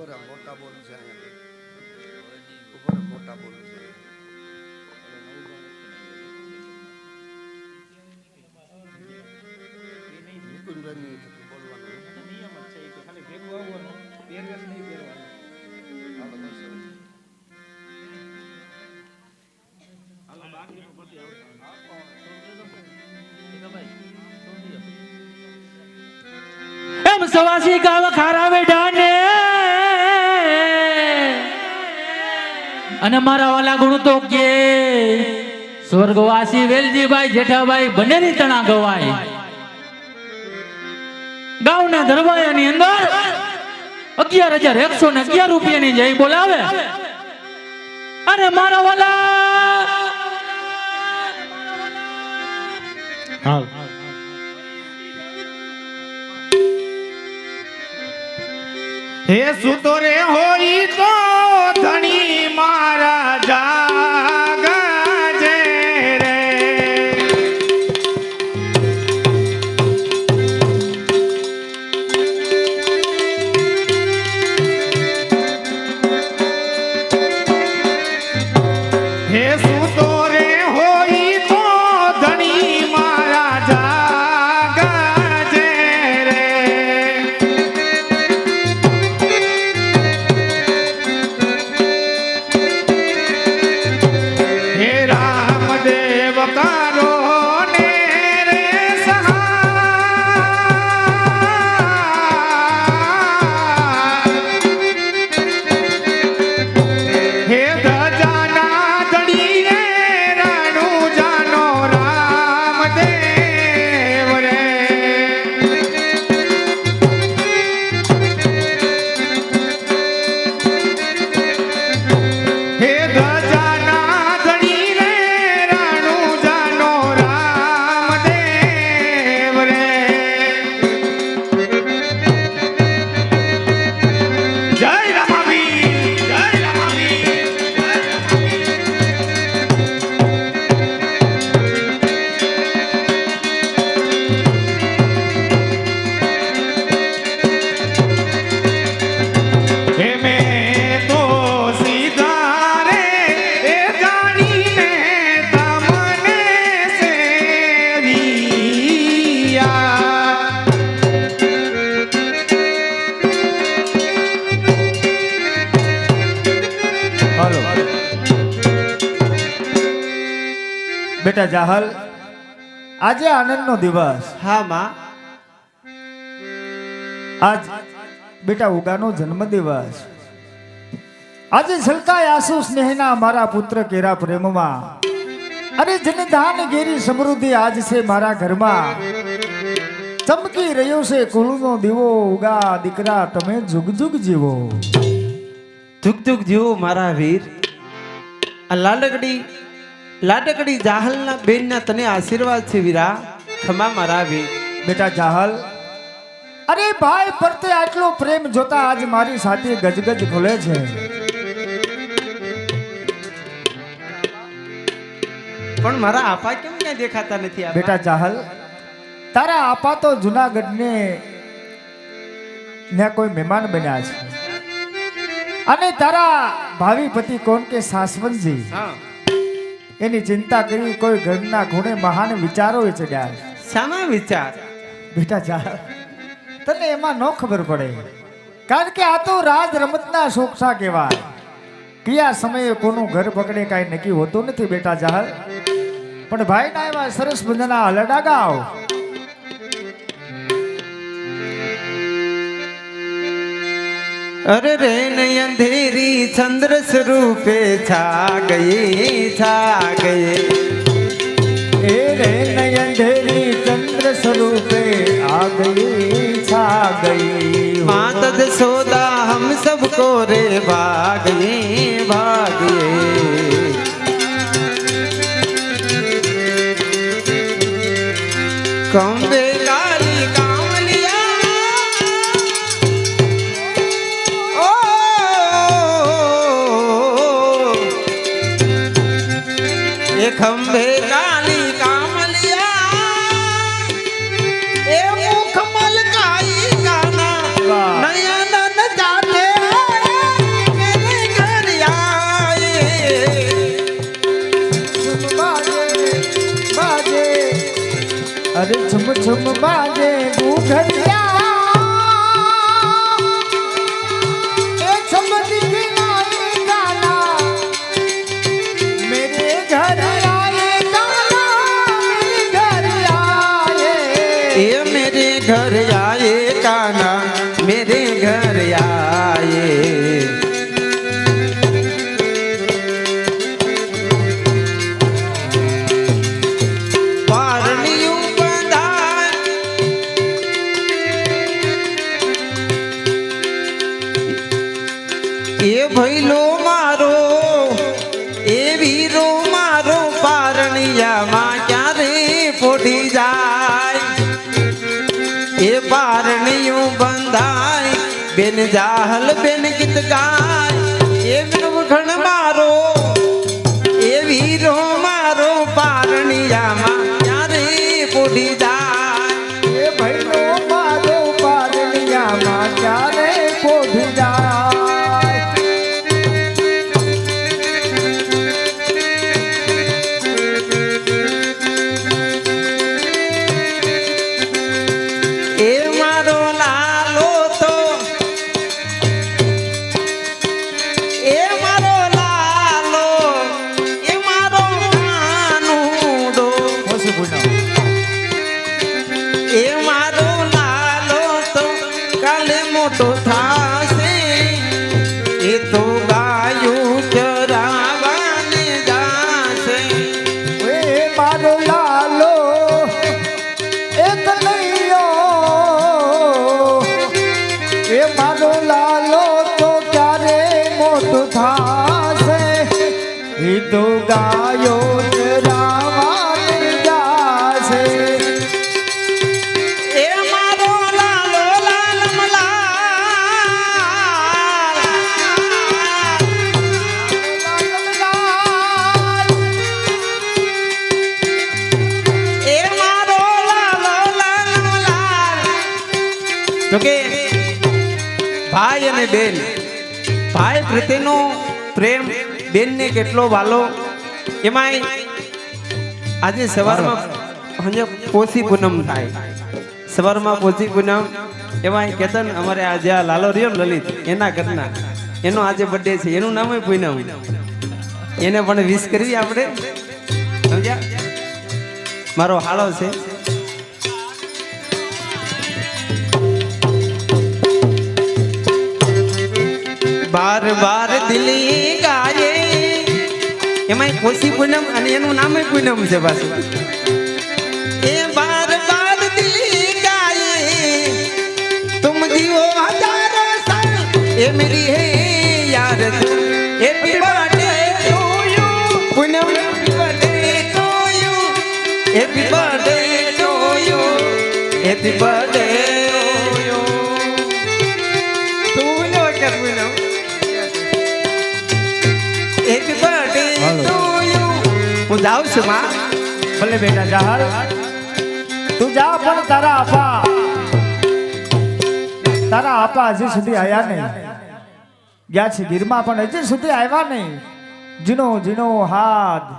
ઉપર મોટા બોલ છે ઉપર મોટા બોલ છે. નિકુંજભાઈ ની ખારા બેઠા અને મારા વાલા ગુણ તો કે સ્વર્ગવાસી વેલજીભાઈ, જેઠાભાઈ બનેરી તણા ગવાય. ગાવના દરવાજાની અંદર અગિયાર હજાર એકસો ને અગિયાર રૂપિયાની જય બોલાવે. અને મારા વાલા હાલ. હે સુતો રે હોય તો ધણી બેટા જાહલ આજે આનંદનો દિવસ. હા માં. આજ બેટા ઉગાનો જન્મદિવસ. આજે છલકાય આંસુ સ્નેહના મારા પુત્ર કેરા પ્રેમમાં. અરે જનધાન ઘેરી સમૃદ્ધિ આજ છે મારા ઘરમાં. ચમકી રહ્યો છે કુળનો દીવો ઉગા દીકરા તમે જુગ જુગ જીવો. જુગ જુગ જીવો મારા વીર. આ લાડકડી લાડકડી જાહલના બેનના તને આશીર્વાદ છે વીરા. ખમા મારા વીર બેટા જાહલ અરે ભાઈ પરતે આટલો પ્રેમ જોતા આજ મારી સાથે ગજગજ ખોલે છે. પણ મારા આપા કેમ ક્યાં દેખાતા નથી બેટા જાહલ તારા આપા તો જુનાગઢ ને કોઈ મહેમાન બન્યા છે. અને તારા ભાવિ પતિ કોણ કે સાસવંતજી હા. એની ચિંતા કરવી કોઈ ઘરના ખૂણે મહાન વિચારો વિચડ્યા શાના વિચાર? બેટા જા. તને એમાં ન ખબર પડે. કારણ કે આ તો રાજ રમતના શોખસા કહેવાય? કયા સમયે કોનું ઘર પકડે કાંઈ નક્કી હોતું નથી બેટા જાહર પણ ભાઈના એવા સરસ મજાના હલડા અરે રેન અંધેરી ચંદ્ર સ્વરૂપે છા ગઈ છા ગઈ એ રેન અંધેરી ચંદ્ર સ્વરૂપે આ ગઈ છા ગઈ માતદ સોદા હમ સબકો રે ભાગ ભાગ અરે છમ છમ બાજે ઘૂઘટ પોઢી જાય. એ પારણિયું બંધાય. બેન જાહલ બેન ગીત ગાય. લાલમ લાલ તો કે ભાઈ અને બેન ભાઈ પ્રત્યેનો પ્રેમ બેનને કેટલો વાલો? એમાંય આજે સવારમાં પોસી પૂનમ થાય. સવારમાં પોષી પૂનમ, એમાંય કેતન અમારે આજે આ લાલો રહ્યો લલિત, એના ઘરના. એનો આજે બર્થડે છે, એનું નામ પૂનમ. એને પણ વિશ કરવી આપણે. સમજ્યા? મારો હાળો છે. બાર બાર દિલ્હી એમાં કોશી પૂનમ અને એનું નામ પૂનમ છે પાછું. એ બાર બાર દિલ્હી ગાયે તુમ જીવો એ મેરી હે યાર happy birthday to you Poonam birthday to you happy birthday to you હું જાઉં છું માં. ભલે બેટા જાહર. તું જા પણ તારા આપા. તારા આપા હજી સુધી આયા નહીં. ગયા છે ગીરમાં પણ હજી સુધી આવ્યા નહીં. જીનો જીનો હાથ.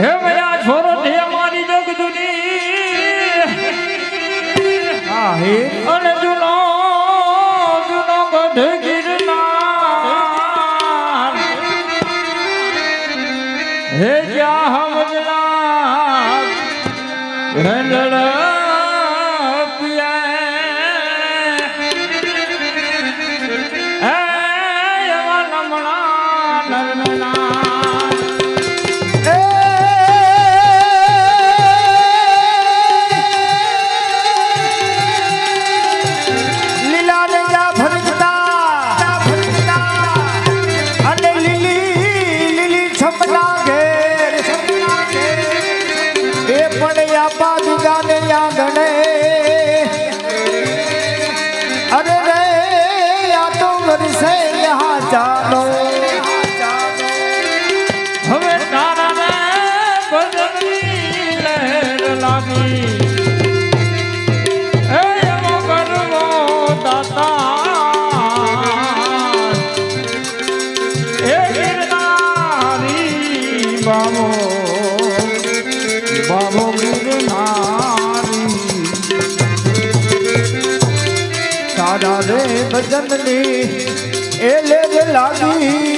હે મયા છોરો તે અમારી જગદુની હા હે. અને જુનો અરે રે આ તો વરસે યહાં ચાલો રે ભજનની એ લેજ લાગી.